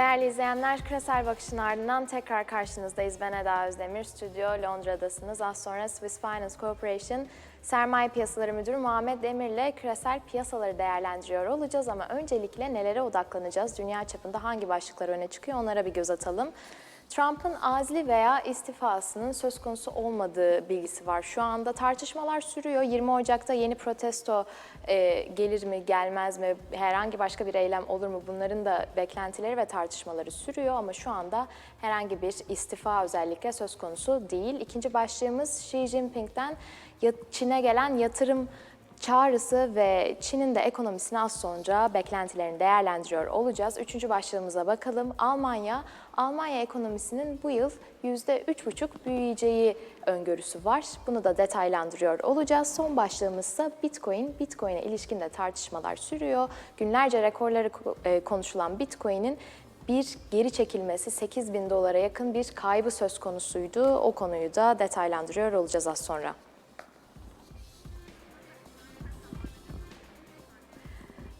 Değerli izleyenler, Küresel Bakış'ın ardından tekrar karşınızdayız. Ben Eda Özdemir, stüdyo Londra'dasınız. Az sonra Swiss Finance Corporation Sermaye Piyasaları Müdürü Muhammed Demir'le küresel piyasaları değerlendiriyor olacağız. Ama öncelikle nelere odaklanacağız? Dünya çapında hangi başlıklar öne çıkıyor onlara bir göz atalım. Trump'ın azli veya istifasının söz konusu olmadığı bilgisi var. Şu anda tartışmalar sürüyor. 20 Ocak'ta yeni protesto e, gelir mi, gelmez mi, herhangi başka bir eylem olur mu bunların da beklentileri ve tartışmaları sürüyor. Ama şu anda herhangi bir istifa özellikle söz konusu değil. İkinci başlığımız Xi Jinping'den Çin'e gelen yatırım çağrısı ve Çin'in de ekonomisini az sonra beklentilerini değerlendiriyor olacağız. Üçüncü başlığımıza bakalım. Almanya, Almanya ekonomisinin bu yıl %3,5 büyüyeceği öngörüsü var. Bunu da detaylandırıyor olacağız. Son başlığımız ise Bitcoin. Bitcoin'e ilişkin de tartışmalar sürüyor. Günlerce rekorları ko- e, konuşulan Bitcoin'in bir geri çekilmesi 8 bin dolara yakın bir kaybı söz konusuydu. O konuyu da detaylandırıyor olacağız az sonra.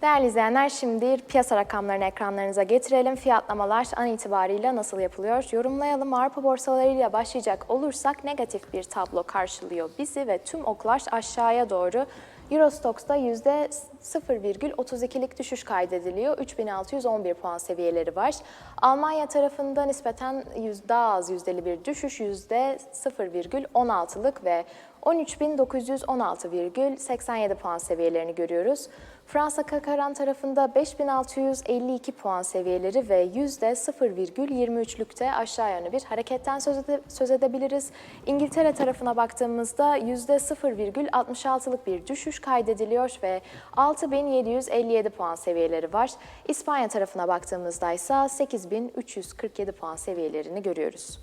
Değerli izleyenler şimdi piyasa rakamlarını ekranlarınıza getirelim. Fiyatlamalar an itibariyle nasıl yapılıyor? Yorumlayalım. Avrupa borsalarıyla başlayacak olursak negatif bir tablo karşılıyor bizi ve tüm oklar aşağıya doğru. Eurostox'ta %0,32'lik düşüş kaydediliyor. 3611 puan seviyeleri var. Almanya tarafında nispeten daha az yüzdeli bir düşüş %0,16'lık ve 13.916,87 puan seviyelerini görüyoruz. Fransa Kakaran tarafında 5652 puan seviyeleri ve %0,23'lükte aşağı yönlü bir hareketten söz, ede- söz edebiliriz. İngiltere tarafına baktığımızda %0,66'lık bir düşüş kaydediliyor ve 6757 puan seviyeleri var. İspanya tarafına baktığımızda ise 8347 puan seviyelerini görüyoruz.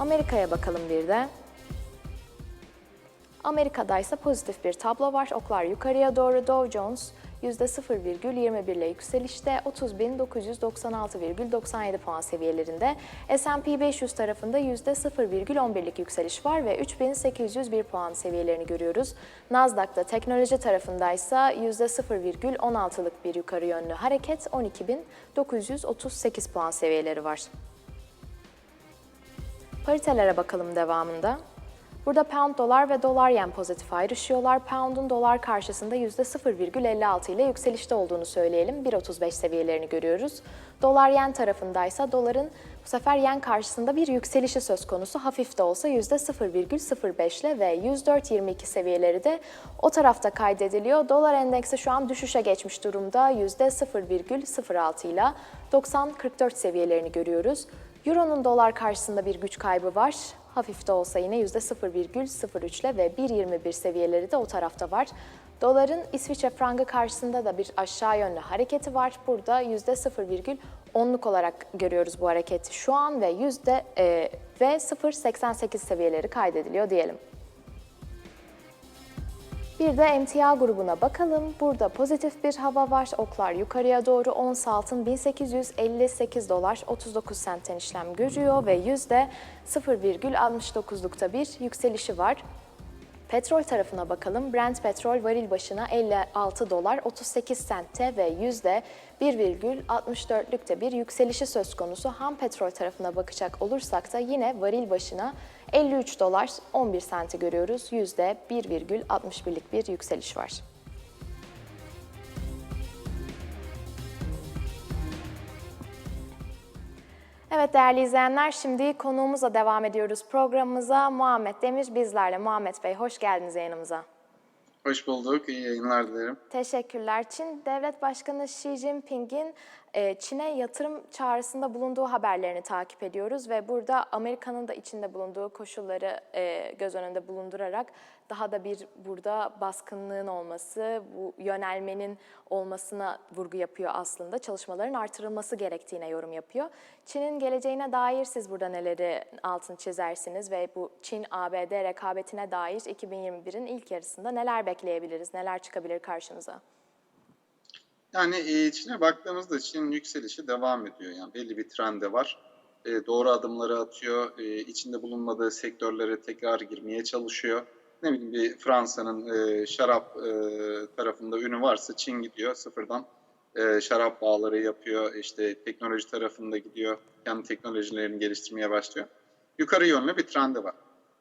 Amerika'ya bakalım bir de. Amerika'da ise pozitif bir tablo var. Oklar yukarıya doğru Dow Jones %0,21 ile yükselişte 30.996,97 puan seviyelerinde. S&P 500 tarafında %0,11'lik yükseliş var ve 3.801 puan seviyelerini görüyoruz. Nasdaq'ta teknoloji tarafında ise %0,16'lık bir yukarı yönlü hareket 12.938 puan seviyeleri var. Paritelere bakalım devamında. Burada pound dolar ve dolar yen pozitif ayrışıyorlar. Pound'un dolar karşısında %0,56 ile yükselişte olduğunu söyleyelim. 1.35 seviyelerini görüyoruz. Dolar yen tarafındaysa doların bu sefer yen karşısında bir yükselişi söz konusu. Hafif de olsa %0,05 ile ve 104.22 seviyeleri de o tarafta kaydediliyor. Dolar endeksi şu an düşüşe geçmiş durumda. %0,06 ile 90.44 seviyelerini görüyoruz. Euro'nun dolar karşısında bir güç kaybı var. Hafif de olsa yine %0,03 ile ve 1.21 seviyeleri de o tarafta var. Doların İsviçre frangı karşısında da bir aşağı yönlü hareketi var. Burada %0,10'luk olarak görüyoruz bu hareketi şu an ve yüzde e, ve 0.88 seviyeleri kaydediliyor diyelim. Bir de emtia grubuna bakalım. Burada pozitif bir hava var. Oklar yukarıya doğru ons altın 1858 dolar 39 sentten işlem görüyor ve yüzde 0,69'lukta bir yükselişi var. Petrol tarafına bakalım. Brent petrol varil başına 56 dolar 38 sentte ve yüzde 1,64'lükte bir yükselişi söz konusu. Ham petrol tarafına bakacak olursak da yine varil başına 53 dolar 11 senti görüyoruz. Yüzde 1,61'lik bir yükseliş var. Evet değerli izleyenler şimdi konuğumuzla devam ediyoruz programımıza. Muhammed Demir bizlerle. Muhammed Bey hoş geldiniz yayınımıza. Hoş bulduk. İyi yayınlar dilerim. Teşekkürler. Çin Devlet Başkanı Xi Jinping'in e, Çin'e yatırım çağrısında bulunduğu haberlerini takip ediyoruz ve burada Amerika'nın da içinde bulunduğu koşulları e, göz önünde bulundurarak daha da bir burada baskınlığın olması, bu yönelmenin olmasına vurgu yapıyor aslında. Çalışmaların artırılması gerektiğine yorum yapıyor. Çin'in geleceğine dair siz burada neleri altını çizersiniz ve bu Çin-ABD rekabetine dair 2021'in ilk yarısında neler bekleyebiliriz, neler çıkabilir karşımıza? Yani e, Çin'e baktığımızda Çin'in yükselişi devam ediyor. Yani belli bir trende var. E, doğru adımları atıyor. E, içinde bulunmadığı sektörlere tekrar girmeye çalışıyor. Ne bileyim bir Fransa'nın e, şarap e, tarafında ünü varsa Çin gidiyor sıfırdan e, şarap bağları yapıyor, işte teknoloji tarafında gidiyor, kendi teknolojilerini geliştirmeye başlıyor. Yukarı yönlü bir trendi var.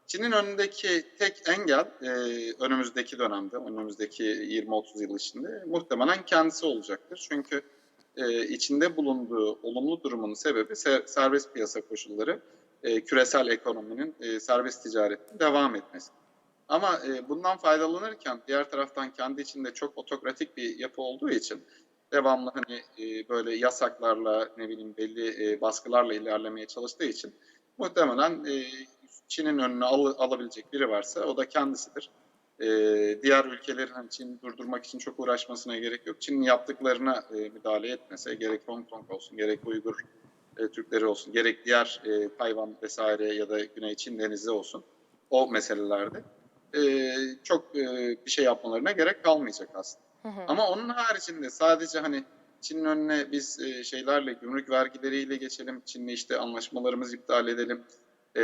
Çin'in önündeki tek engel e, önümüzdeki dönemde, önümüzdeki 20-30 yıl içinde muhtemelen kendisi olacaktır. Çünkü e, içinde bulunduğu olumlu durumun sebebi se- serbest piyasa koşulları, e, küresel ekonominin e, serbest ticaretin devam etmesi. Ama e, bundan faydalanırken diğer taraftan kendi içinde çok otokratik bir yapı olduğu için devamlı hani e, böyle yasaklarla ne bileyim belli e, baskılarla ilerlemeye çalıştığı için muhtemelen e, Çin'in önünü al- alabilecek biri varsa o da kendisidir. E, diğer ülkelerin hani Çin'i durdurmak için çok uğraşmasına gerek yok. Çin'in yaptıklarına e, müdahale etmese gerek Hong Kong olsun gerek Uygur e, Türkleri olsun gerek diğer e, Tayvan vesaire ya da Güney Çin Denizi olsun o meselelerde e, çok e, bir şey yapmalarına gerek kalmayacak aslında. Hı hı. Ama onun haricinde sadece hani Çin'in önüne biz e, şeylerle, gümrük vergileriyle geçelim, Çin'le işte anlaşmalarımızı iptal edelim. E,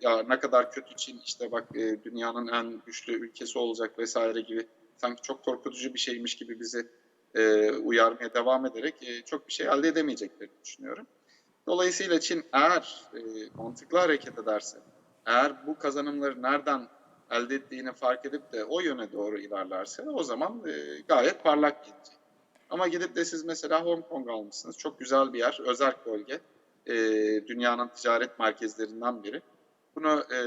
ya ne kadar kötü Çin, işte bak e, dünyanın en güçlü ülkesi olacak vesaire gibi sanki çok korkutucu bir şeymiş gibi bizi e, uyarmaya devam ederek e, çok bir şey elde edemeyeceklerini düşünüyorum. Dolayısıyla Çin eğer e, mantıklı hareket ederse, eğer bu kazanımları nereden elde ettiğini fark edip de o yöne doğru ilerlerse o zaman e, gayet parlak gelecek. Ama gidip de siz mesela Hong Kong almışsınız. Çok güzel bir yer, özel bölge. E, dünyanın ticaret merkezlerinden biri. Bunu e,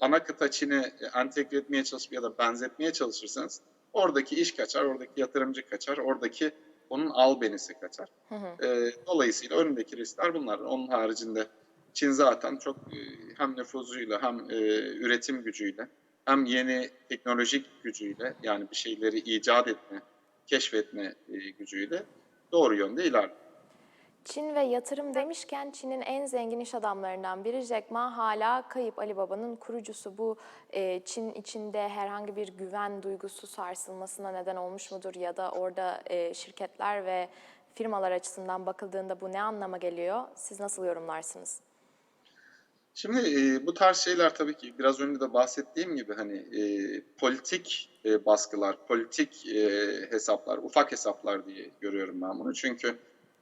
ana kıta Çin'e entegre etmeye çalışıp ya da benzetmeye çalışırsanız oradaki iş kaçar, oradaki yatırımcı kaçar, oradaki onun albenisi kaçar. Hı hı. E, dolayısıyla önündeki riskler bunlar. Onun haricinde Çin zaten çok e, hem nüfuzuyla hem e, üretim gücüyle hem yeni teknolojik gücüyle yani bir şeyleri icat etme, keşfetme e, gücüyle doğru yönde ilerliyor. Çin ve yatırım demişken Çin'in en zengin iş adamlarından biri Jack Ma hala kayıp Alibaba'nın kurucusu. Bu e, Çin içinde herhangi bir güven duygusu sarsılmasına neden olmuş mudur ya da orada e, şirketler ve firmalar açısından bakıldığında bu ne anlama geliyor? Siz nasıl yorumlarsınız? Şimdi e, bu tarz şeyler tabii ki biraz önce de bahsettiğim gibi hani e, politik e, baskılar, politik e, hesaplar, ufak hesaplar diye görüyorum ben bunu. Çünkü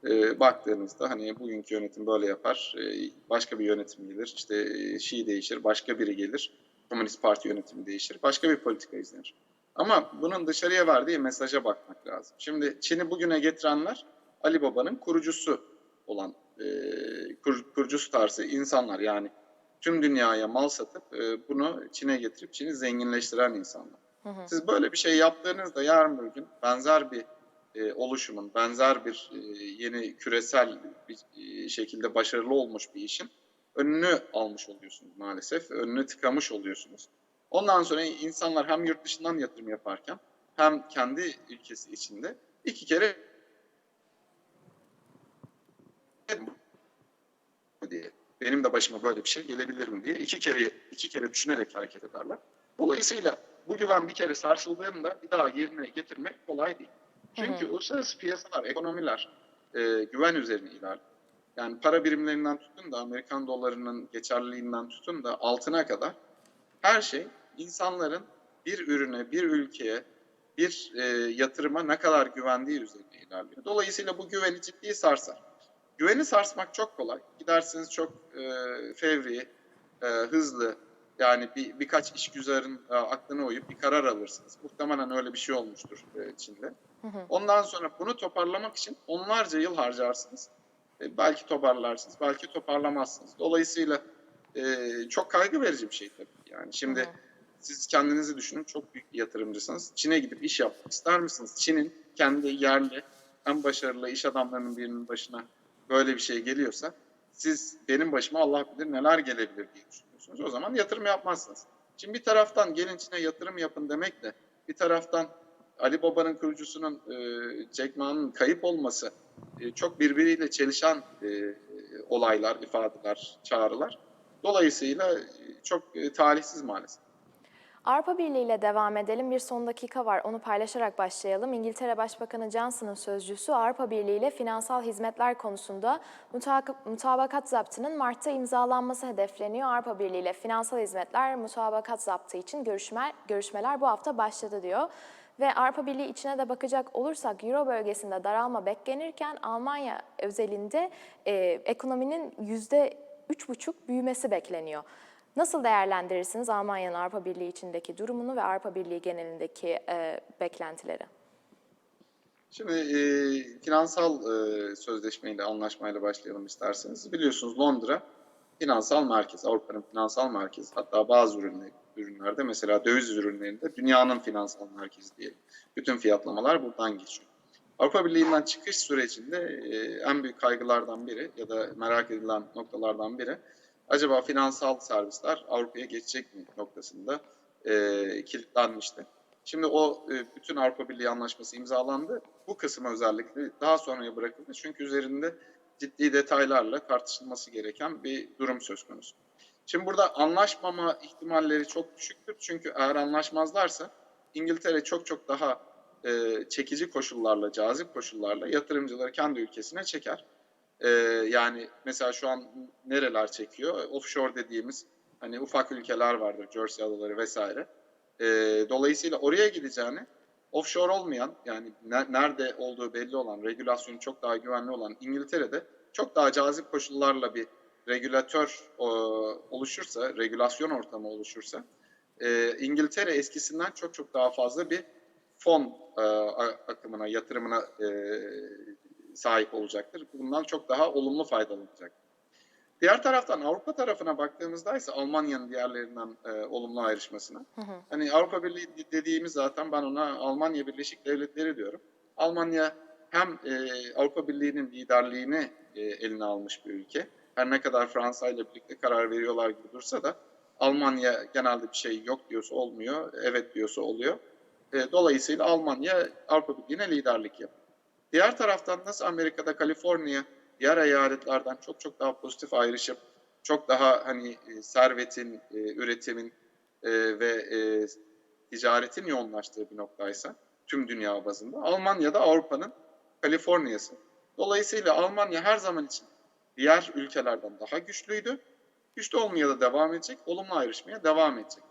e, baktığınızda hani bugünkü yönetim böyle yapar, e, başka bir yönetim gelir, işte e, Şii değişir, başka biri gelir, Komünist Parti yönetimi değişir, başka bir politika izlenir. Ama bunun dışarıya verdiği mesaja bakmak lazım. Şimdi Çin'i bugüne getirenler Ali Baba'nın kurucusu olan e, kur- kurucusu tarzı insanlar yani tüm dünyaya mal satıp e, bunu Çin'e getirip Çin'i zenginleştiren insanlar. Hı hı. Siz böyle bir şey yaptığınızda yarın bir gün benzer bir e, oluşumun, benzer bir e, yeni küresel bir e, şekilde başarılı olmuş bir işin önünü almış oluyorsunuz maalesef. Önünü tıkamış oluyorsunuz. Ondan sonra insanlar hem yurt dışından yatırım yaparken hem kendi ülkesi içinde iki kere diye benim de başıma böyle bir şey gelebilir mi diye iki kere iki kere düşünerek hareket ederler. Dolayısıyla bu güven bir kere sarsıldığında bir daha yerine getirmek kolay değil. Çünkü uluslararası piyasalar, ekonomiler e, güven üzerine ilerliyor. Yani para birimlerinden tutun da Amerikan dolarının geçerliliğinden tutun da altına kadar her şey insanların bir ürüne, bir ülkeye, bir e, yatırıma ne kadar güvendiği üzerine ilerliyor. Dolayısıyla bu güveni ciddi sarsar. Güveni sarsmak çok kolay. Gidersiniz çok e, fevri, e, hızlı, yani bir birkaç işgüzarın e, aklına uyup bir karar alırsınız. Muhtemelen öyle bir şey olmuştur e, Çin'de. Hı hı. Ondan sonra bunu toparlamak için onlarca yıl harcarsınız. E, belki toparlarsınız, belki toparlamazsınız. Dolayısıyla e, çok kaygı verici bir şey tabii. Yani şimdi Hı hı. siz kendinizi düşünün, çok büyük bir yatırımcısınız. Çin'e gidip iş yapmak ister misiniz? Çin'in kendi yerli, en başarılı iş adamlarının birinin başına böyle bir şey geliyorsa, siz benim başıma Allah bilir neler gelebilir diye düşünüyorsunuz. O zaman yatırım yapmazsınız. Şimdi bir taraftan gelin Çin'e yatırım yapın demekle, bir taraftan Ali Baba'nın kurucusunun e, Jack Ma'nın kayıp olması e, çok birbiriyle çelişen e, olaylar, ifadeler, çağrılar. Dolayısıyla çok e, talihsiz maalesef. Avrupa Birliği ile devam edelim. Bir son dakika var. Onu paylaşarak başlayalım. İngiltere Başbakanı Johnson'ın sözcüsü Avrupa Birliği ile finansal hizmetler konusunda mutabakat zaptının Mart'ta imzalanması hedefleniyor. Avrupa Birliği ile finansal hizmetler mutabakat zaptı için görüşme, görüşmeler bu hafta başladı diyor. Ve Avrupa Birliği içine de bakacak olursak Euro bölgesinde daralma beklenirken Almanya özelinde e, ekonominin yüzde üç buçuk büyümesi bekleniyor. Nasıl değerlendirirsiniz Almanya'nın Avrupa Birliği içindeki durumunu ve Avrupa Birliği genelindeki e, beklentileri? Şimdi e, finansal e, sözleşmeyle, anlaşmayla başlayalım isterseniz. Biliyorsunuz Londra finansal merkez, Avrupa'nın finansal merkezi. Hatta bazı ürünler, ürünlerde mesela döviz ürünlerinde dünyanın finansal merkezi diyelim. Bütün fiyatlamalar buradan geçiyor. Avrupa Birliği'nden çıkış sürecinde e, en büyük kaygılardan biri ya da merak edilen noktalardan biri acaba finansal servisler Avrupa'ya geçecek mi noktasında e, kilitlenmişti. Şimdi o e, bütün Avrupa Birliği anlaşması imzalandı. Bu kısım özellikle daha sonraya bırakıldı. Çünkü üzerinde ciddi detaylarla tartışılması gereken bir durum söz konusu. Şimdi burada anlaşmama ihtimalleri çok düşüktür. Çünkü eğer anlaşmazlarsa İngiltere çok çok daha e, çekici koşullarla, cazip koşullarla yatırımcıları kendi ülkesine çeker. E, yani mesela şu an nereler çekiyor? Offshore dediğimiz hani ufak ülkeler vardır, Jersey adaları vesaire. E, dolayısıyla oraya gideceğini offshore olmayan yani ne- nerede olduğu belli olan, regülasyonu çok daha güvenli olan İngiltere'de çok daha cazip koşullarla bir regülatör e, oluşursa, regülasyon ortamı oluşursa e, İngiltere eskisinden çok çok daha fazla bir fon e, akımına, yatırımına e, sahip olacaktır. Bundan çok daha olumlu faydalanacak. Diğer taraftan Avrupa tarafına baktığımızda ise Almanya'nın diğerlerinden e, olumlu ayrışmasına. Hani Avrupa Birliği dediğimiz zaten ben ona Almanya Birleşik Devletleri diyorum. Almanya hem e, Avrupa Birliği'nin liderliğini e, eline almış bir ülke. Her ne kadar Fransa ile birlikte karar veriyorlar gibi dursa da Almanya genelde bir şey yok diyorsa olmuyor, evet diyorsa oluyor. E, dolayısıyla Almanya Avrupa Birliği'ne liderlik yapıyor. Diğer taraftan nasıl Amerika'da Kaliforniya diğer eyaletlerden çok çok daha pozitif ayrışıp çok daha hani e, servetin, e, üretimin e, ve ticaretin yoğunlaştığı bir noktaysa tüm dünya bazında Almanya da Avrupa'nın Kaliforniyası. Dolayısıyla Almanya her zaman için diğer ülkelerden daha güçlüydü. Güçlü olmaya da devam edecek, olumlu ayrışmaya devam edecek.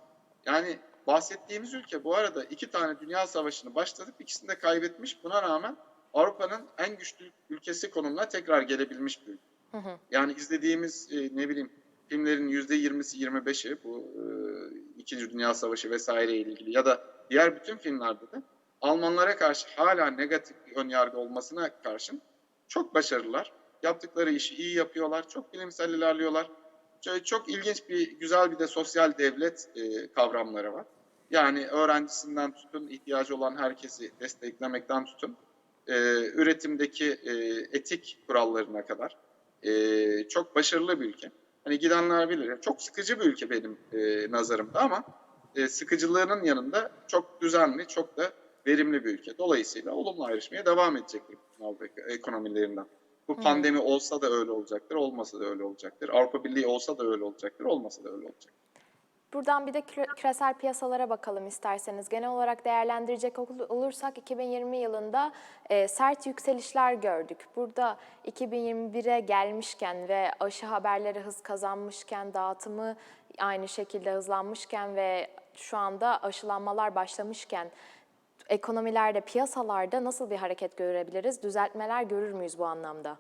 Yani bahsettiğimiz ülke bu arada iki tane dünya savaşını başlatıp ikisini de kaybetmiş. Buna rağmen Avrupa'nın en güçlü ülkesi konumuna tekrar gelebilmiş bir ülke. Hı hı. Yani izlediğimiz e, ne bileyim filmlerin yüzde yirmisi 25'i bu e, İkinci Dünya Savaşı vesaire ile ilgili ya da diğer bütün filmlerde de Almanlara karşı hala negatif bir önyargı olmasına karşın çok başarılılar. Yaptıkları işi iyi yapıyorlar. Çok bilimsel ilerliyorlar. Çok, çok ilginç bir, güzel bir de sosyal devlet e, kavramları var. Yani öğrencisinden tutun, ihtiyacı olan herkesi desteklemekten tutun, e, üretimdeki e, etik kurallarına kadar e, çok başarılı bir ülke. Hani gidenler bilir. Çok sıkıcı bir ülke benim e, nazarımda ama e, sıkıcılığının yanında çok düzenli, çok da verimli bir ülke. Dolayısıyla olumlu ayrışmaya devam edecektir Avrupa ekonomilerinden. Bu pandemi olsa da öyle olacaktır, olmasa da öyle olacaktır. Avrupa Birliği olsa da öyle olacaktır, olmasa da öyle olacak. Buradan bir de küre- küresel piyasalara bakalım isterseniz. Genel olarak değerlendirecek ol- olursak 2020 yılında e, sert yükselişler gördük. Burada 2021'e gelmişken ve aşı haberleri hız kazanmışken, dağıtımı aynı şekilde hızlanmışken ve şu anda aşılanmalar başlamışken ekonomilerde, piyasalarda nasıl bir hareket görebiliriz? Düzeltmeler görür müyüz bu anlamda?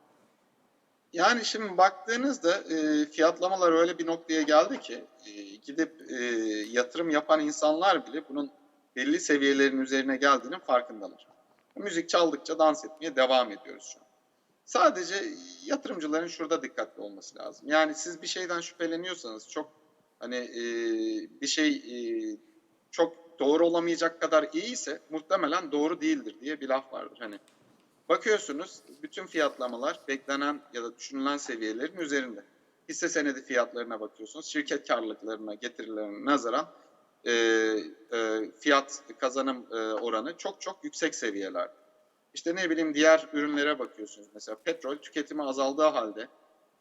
Yani şimdi baktığınızda e, fiyatlamalar öyle bir noktaya geldi ki e, gidip e, yatırım yapan insanlar bile bunun belli seviyelerin üzerine geldiğinin farkındalar. Müzik çaldıkça dans etmeye devam ediyoruz şu an. Sadece yatırımcıların şurada dikkatli olması lazım. Yani siz bir şeyden şüpheleniyorsanız çok hani e, bir şey e, çok doğru olamayacak kadar iyiyse muhtemelen doğru değildir diye bir laf vardır. Hani Bakıyorsunuz bütün fiyatlamalar beklenen ya da düşünülen seviyelerin üzerinde. Hisse senedi fiyatlarına bakıyorsunuz. Şirket karlılıklarına, getirilerine nazaran e, e, fiyat kazanım e, oranı çok çok yüksek seviyelerde. İşte ne bileyim diğer ürünlere bakıyorsunuz. Mesela petrol tüketimi azaldığı halde,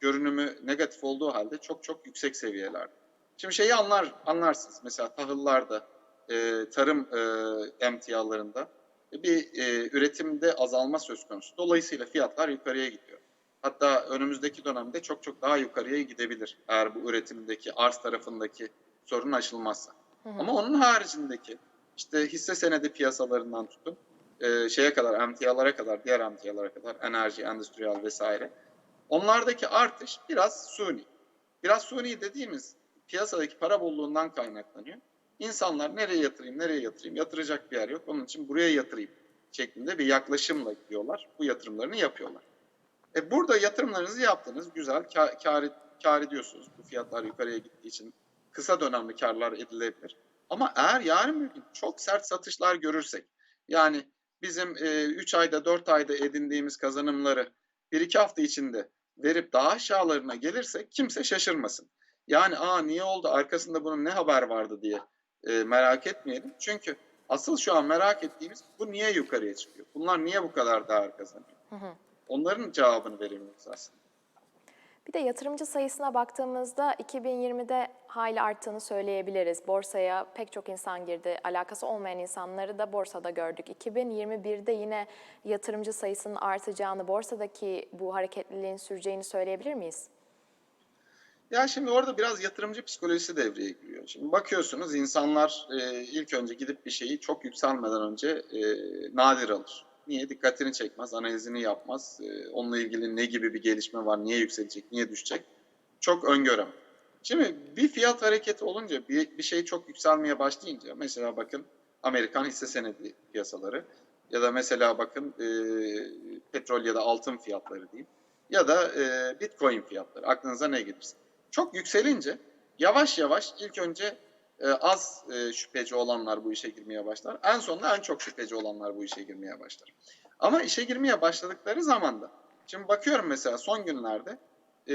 görünümü negatif olduğu halde çok çok yüksek seviyelerde. Şimdi şeyi anlar anlarsınız. Mesela tahıllarda, e, tarım e, emtialarında bir e, üretimde azalma söz konusu. Dolayısıyla fiyatlar yukarıya gidiyor. Hatta önümüzdeki dönemde çok çok daha yukarıya gidebilir eğer bu üretimdeki arz tarafındaki sorun aşılmazsa. Hı hı. Ama onun haricindeki işte hisse senedi piyasalarından tutun e, şeye kadar, emtialara kadar, diğer emtialara kadar, enerji, endüstriyel vesaire. Onlardaki artış biraz suni. Biraz suni dediğimiz piyasadaki para bolluğundan kaynaklanıyor. İnsanlar nereye yatırayım, nereye yatırayım, yatıracak bir yer yok. Onun için buraya yatırayım şeklinde bir yaklaşımla gidiyorlar. Bu yatırımlarını yapıyorlar. E burada yatırımlarınızı yaptınız, güzel, kar, kar, kar ediyorsunuz. Bu fiyatlar yukarıya gittiği için kısa dönemli karlar edilebilir. Ama eğer yarın bir gün çok sert satışlar görürsek, yani bizim 3 ayda 4 ayda edindiğimiz kazanımları 1-2 hafta içinde verip daha aşağılarına gelirsek kimse şaşırmasın. Yani aa niye oldu arkasında bunun ne haber vardı diye e, merak etmeyelim. Çünkü asıl şu an merak ettiğimiz bu niye yukarıya çıkıyor? Bunlar niye bu kadar değer kazanıyor? Hı hı. Onların cevabını veremiyoruz aslında. Bir de yatırımcı sayısına baktığımızda 2020'de hayli arttığını söyleyebiliriz. Borsaya pek çok insan girdi. Alakası olmayan insanları da borsada gördük. 2021'de yine yatırımcı sayısının artacağını, borsadaki bu hareketliliğin süreceğini söyleyebilir miyiz? Ya şimdi orada biraz yatırımcı psikolojisi devreye giriyor. Şimdi bakıyorsunuz insanlar e, ilk önce gidip bir şeyi çok yükselmeden önce e, nadir alır. Niye? Dikkatini çekmez, analizini yapmaz. E, onunla ilgili ne gibi bir gelişme var, niye yükselecek, niye düşecek çok öngöremez. Şimdi bir fiyat hareketi olunca, bir, bir şey çok yükselmeye başlayınca, mesela bakın Amerikan hisse senedi piyasaları ya da mesela bakın e, petrol ya da altın fiyatları diyeyim ya da e, bitcoin fiyatları aklınıza ne gelirse. Çok yükselince yavaş yavaş ilk önce e, az e, şüpheci olanlar bu işe girmeye başlar. En sonunda en çok şüpheci olanlar bu işe girmeye başlar. Ama işe girmeye başladıkları zaman da şimdi bakıyorum mesela son günlerde e,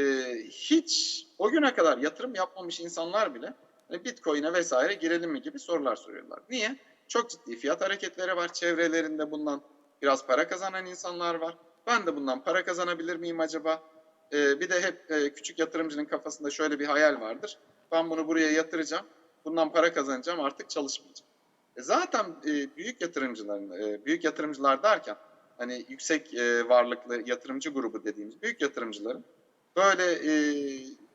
hiç o güne kadar yatırım yapmamış insanlar bile hani Bitcoin'e vesaire girelim mi gibi sorular soruyorlar. Niye? Çok ciddi fiyat hareketleri var. Çevrelerinde bundan biraz para kazanan insanlar var. Ben de bundan para kazanabilir miyim acaba? Ee, bir de hep e, küçük yatırımcının kafasında şöyle bir hayal vardır. Ben bunu buraya yatıracağım. Bundan para kazanacağım artık çalışmayacağım. E zaten e, büyük yatırımcıların, e, büyük yatırımcılar derken hani yüksek e, varlıklı yatırımcı grubu dediğimiz büyük yatırımcıların böyle e,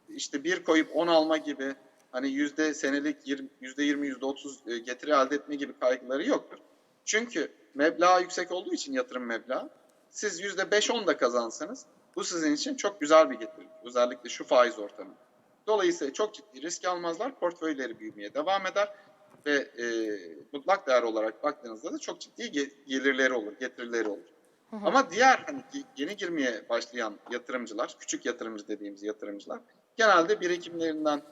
işte bir koyup on alma gibi hani yüzde senelik yüzde yirmi, yüzde otuz e, getiri elde etme gibi kaygıları yoktur. Çünkü meblağ yüksek olduğu için yatırım meblağı siz yüzde beş on da kazansanız bu sizin için çok güzel bir getiri. Özellikle şu faiz ortamı. Dolayısıyla çok ciddi risk almazlar. Portföyleri büyümeye devam eder ve e, mutlak değer olarak baktığınızda da çok ciddi gelirleri olur, getirileri olur. Hı hı. Ama diğer hani yeni girmeye başlayan yatırımcılar, küçük yatırımcı dediğimiz yatırımcılar genelde birikimlerinden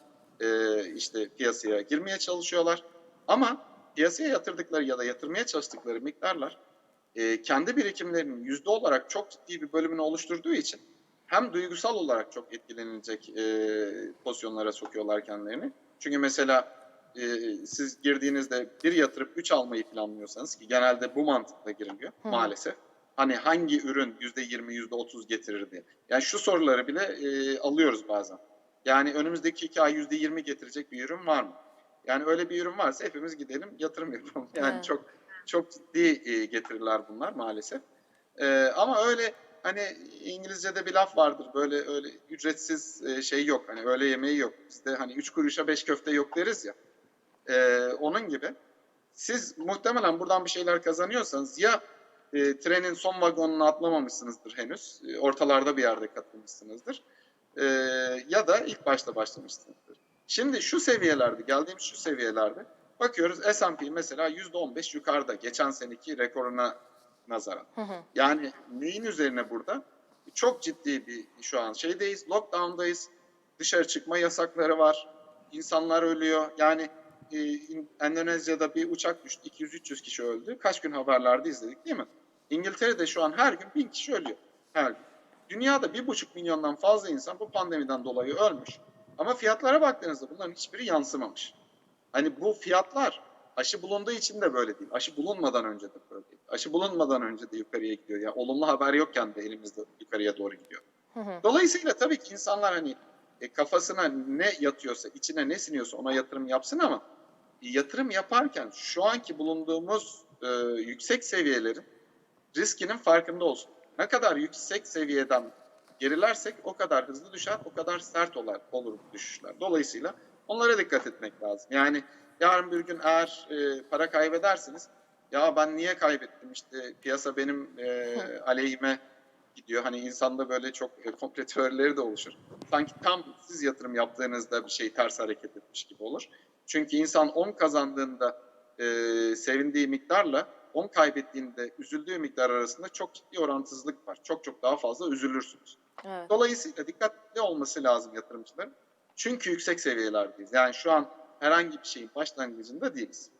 e, işte piyasaya girmeye çalışıyorlar. Ama piyasaya yatırdıkları ya da yatırmaya çalıştıkları miktarlar e, kendi birikimlerinin yüzde olarak çok ciddi bir bölümünü oluşturduğu için hem duygusal olarak çok etkilenilecek e, pozisyonlara sokuyorlar kendilerini. Çünkü mesela e, siz girdiğinizde bir yatırıp üç almayı planlıyorsanız ki genelde bu mantıkla giriliyor Hı. maalesef. Hani hangi ürün yüzde yirmi, yüzde otuz getirir diye. Yani şu soruları bile e, alıyoruz bazen. Yani önümüzdeki iki ay yüzde yirmi getirecek bir ürün var mı? Yani öyle bir ürün varsa hepimiz gidelim yatırım yapalım. Yani evet. çok çok ciddi e, getiriler bunlar maalesef. E, ama öyle hani İngilizce'de bir laf vardır böyle öyle ücretsiz e, şey yok. Hani öyle yemeği yok. Bizde hani üç kuruşa beş köfte yok deriz ya. E, onun gibi. Siz muhtemelen buradan bir şeyler kazanıyorsanız ya e, trenin son vagonuna atlamamışsınızdır henüz. E, ortalarda bir yerde katılmışsınızdır. E, ya da ilk başta başlamışsınızdır. Şimdi şu seviyelerde, geldiğimiz şu seviyelerde bakıyoruz S&P mesela %15 yukarıda geçen seneki rekoruna nazaran. Hı hı. Yani neyin üzerine burada? Çok ciddi bir şu an şeydeyiz, lockdown'dayız. Dışarı çıkma yasakları var. İnsanlar ölüyor. Yani e, Endonezya'da bir uçak düştü. 200-300 kişi öldü. Kaç gün haberlerde izledik değil mi? İngiltere'de şu an her gün 1000 kişi ölüyor. Her gün. Dünyada 1,5 milyondan fazla insan bu pandemiden dolayı ölmüş. Ama fiyatlara baktığınızda bunların hiçbiri yansımamış. Hani bu fiyatlar aşı bulunduğu için de böyle değil. Aşı bulunmadan önce de böyle değil. Aşı bulunmadan önce de yukarıya gidiyor. Yani olumlu haber yokken de elimizde yukarıya doğru gidiyor. Hı hı. Dolayısıyla tabii ki insanlar hani e, kafasına ne yatıyorsa, içine ne siniyorsa ona yatırım yapsın ama e, yatırım yaparken şu anki bulunduğumuz e, yüksek seviyelerin riskinin farkında olsun. Ne kadar yüksek seviyeden gerilersek o kadar hızlı düşer, o kadar sert olur, olur düşüşler. Dolayısıyla Onlara dikkat etmek lazım. Yani yarın bir gün eğer e, para kaybedersiniz, ya ben niye kaybettim işte piyasa benim e, aleyhime gidiyor. Hani insanda böyle çok e, komple teorileri de oluşur. Sanki tam siz yatırım yaptığınızda bir şey ters hareket etmiş gibi olur. Çünkü insan 10 kazandığında e, sevindiği miktarla 10 kaybettiğinde üzüldüğü miktar arasında çok ciddi orantısızlık var. Çok çok daha fazla üzülürsünüz. Evet. Dolayısıyla dikkatli olması lazım yatırımcıların. Çünkü yüksek seviyelerdeyiz. Yani şu an herhangi bir şeyin başlangıcında değiliz.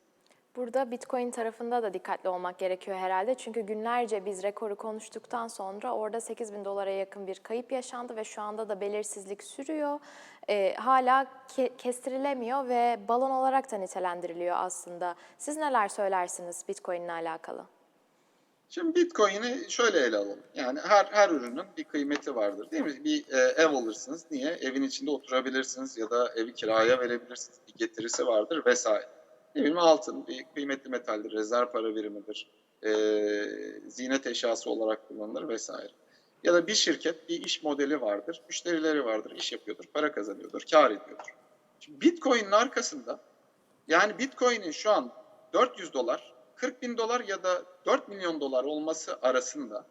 Burada Bitcoin tarafında da dikkatli olmak gerekiyor herhalde. Çünkü günlerce biz rekoru konuştuktan sonra orada 8 bin dolara yakın bir kayıp yaşandı ve şu anda da belirsizlik sürüyor. Ee, hala ke- kestirilemiyor ve balon olarak da nitelendiriliyor aslında. Siz neler söylersiniz Bitcoin ile alakalı? Şimdi Bitcoin'i şöyle ele alalım. Yani her her ürünün bir kıymeti vardır değil mi? Bir e, ev alırsınız. Niye? Evin içinde oturabilirsiniz ya da evi kiraya verebilirsiniz. Bir getirisi vardır vesaire. Ne bileyim altın bir kıymetli metaldir, rezerv para birimidir. E, ziynet eşyası olarak kullanılır vesaire. Ya da bir şirket bir iş modeli vardır, müşterileri vardır, iş yapıyordur, para kazanıyordur, kar ediyordur. Şimdi Bitcoin'in arkasında yani Bitcoin'in şu an 400 dolar, 40 bin dolar ya da 4 milyon dolar olması arasında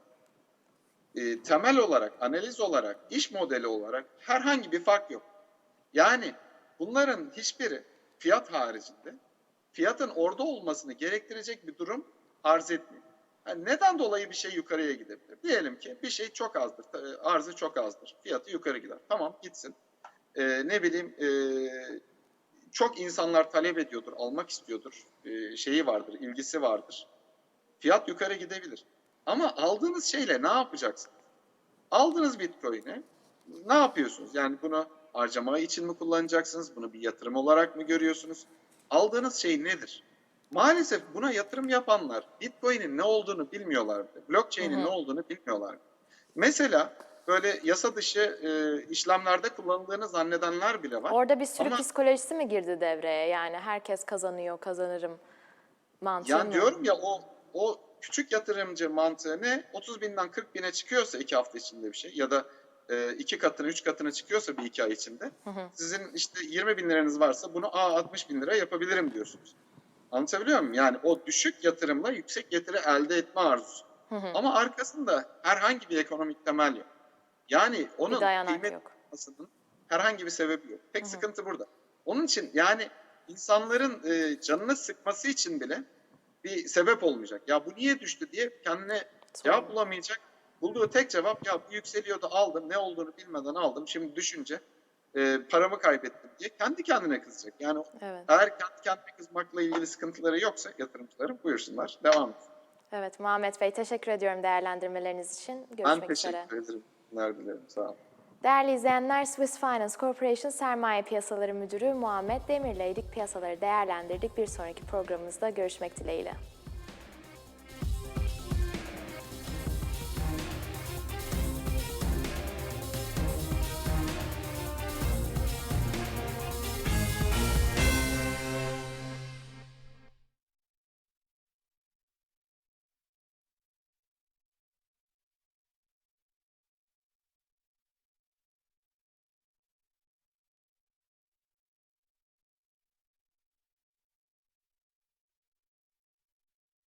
e, temel olarak, analiz olarak, iş modeli olarak herhangi bir fark yok. Yani bunların hiçbiri fiyat haricinde fiyatın orada olmasını gerektirecek bir durum arz etmiyor. Yani neden dolayı bir şey yukarıya gidebilir? Diyelim ki bir şey çok azdır, ta- arzı çok azdır, fiyatı yukarı gider. Tamam gitsin. E, ne bileyim e, çok insanlar talep ediyordur, almak istiyordur, e, şeyi vardır, ilgisi vardır. Fiyat yukarı gidebilir. Ama aldığınız şeyle ne yapacaksınız? Aldınız Bitcoin'i, ne yapıyorsunuz? Yani bunu harcama için mi kullanacaksınız? Bunu bir yatırım olarak mı görüyorsunuz? Aldığınız şey nedir? Maalesef buna yatırım yapanlar Bitcoin'in ne olduğunu bilmiyorlardı. Blockchain'in ne olduğunu bilmiyorlardı. Mesela böyle yasa dışı e, işlemlerde kullanıldığını zannedenler bile var. Orada bir sürü Ama- psikolojisi mi girdi devreye? Yani herkes kazanıyor, kazanırım mantığı Yani mı? diyorum ya o o küçük yatırımcı mantığı ne? 30 binden 40 bine çıkıyorsa iki hafta içinde bir şey ya da e, iki katına üç katına çıkıyorsa bir iki ay içinde Hı hı. sizin işte 20 bin liranız varsa bunu a 60 bin lira yapabilirim diyorsunuz. Anlatabiliyor muyum? Yani o düşük yatırımla yüksek getiri elde etme arzusu. Hı hı. Ama arkasında herhangi bir ekonomik temel yok. Yani onun kıymet olmasının herhangi bir sebebi yok. Tek Hı hı. sıkıntı burada. Onun için yani insanların e, canını sıkması için bile bir sebep olmayacak. Ya bu niye düştü diye kendine cevap bulamayacak. Bulduğu tek cevap ya bu yükseliyordu aldım ne olduğunu bilmeden aldım. Şimdi düşünce e, paramı kaybettim diye kendi kendine kızacak. Yani Evet. eğer kendi kendine kızmakla ilgili sıkıntıları yoksa yatırımcıların buyursunlar devam edin. Evet Muhammed Bey teşekkür ediyorum değerlendirmeleriniz için. Ben Görüşmek teşekkür üzere. ederim. Sağ olun. Değerli izleyenler, Swiss Finance Corporation Sermaye Piyasaları Müdürü Muhammed Demir'le idik piyasaları değerlendirdik. Bir sonraki programımızda görüşmek dileğiyle.